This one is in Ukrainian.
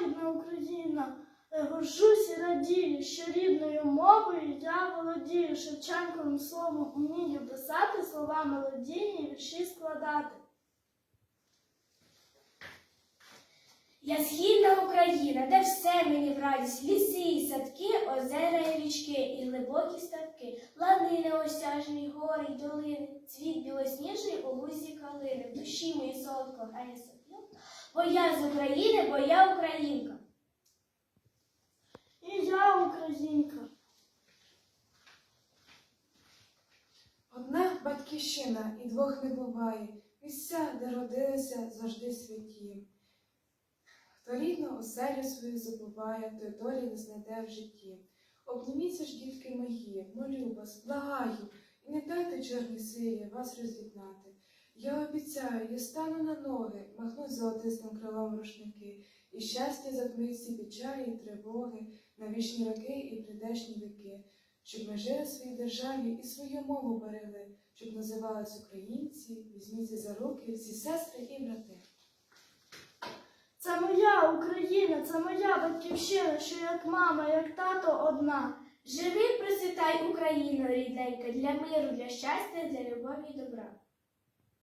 рідна Україна. Е, Горжусь і радію, що рідною мовою я володію Шевченковим словом умію писати, слова мелодійні, вірші складати. Я східна Україна, де все мені в радість, ліси і садки, озера і річки, і глибокі ставки, лани неосяжні, гори й долини, цвіт білосніжний у лузі калини, в душі мої солодко грає сопілка, бо я з України, бо я українка. І я. Одна батьківщина і двох не буває, місця, де родилися, завжди святі. Хто рідну оселю свою забуває, той долі не знайде в житті. Обніміться ж, дітки мої, молю вас, благаю, і не дайте чорній силі вас роз'єднати. Я обіцяю, я стану на ноги, махнуть золотистим крилом рушники, і щастя затмить печалі і тривоги на вічні роки і прийдешні віки щоб ми жили в своїй державі і свою мову берегли, щоб називались українці, візьміться за руки всі сестри і брати. Це моя Україна, це моя батьківщина, що як мама, як тато одна. Живи, процвітай Україна, рідненька, для миру, для щастя, для любові і добра.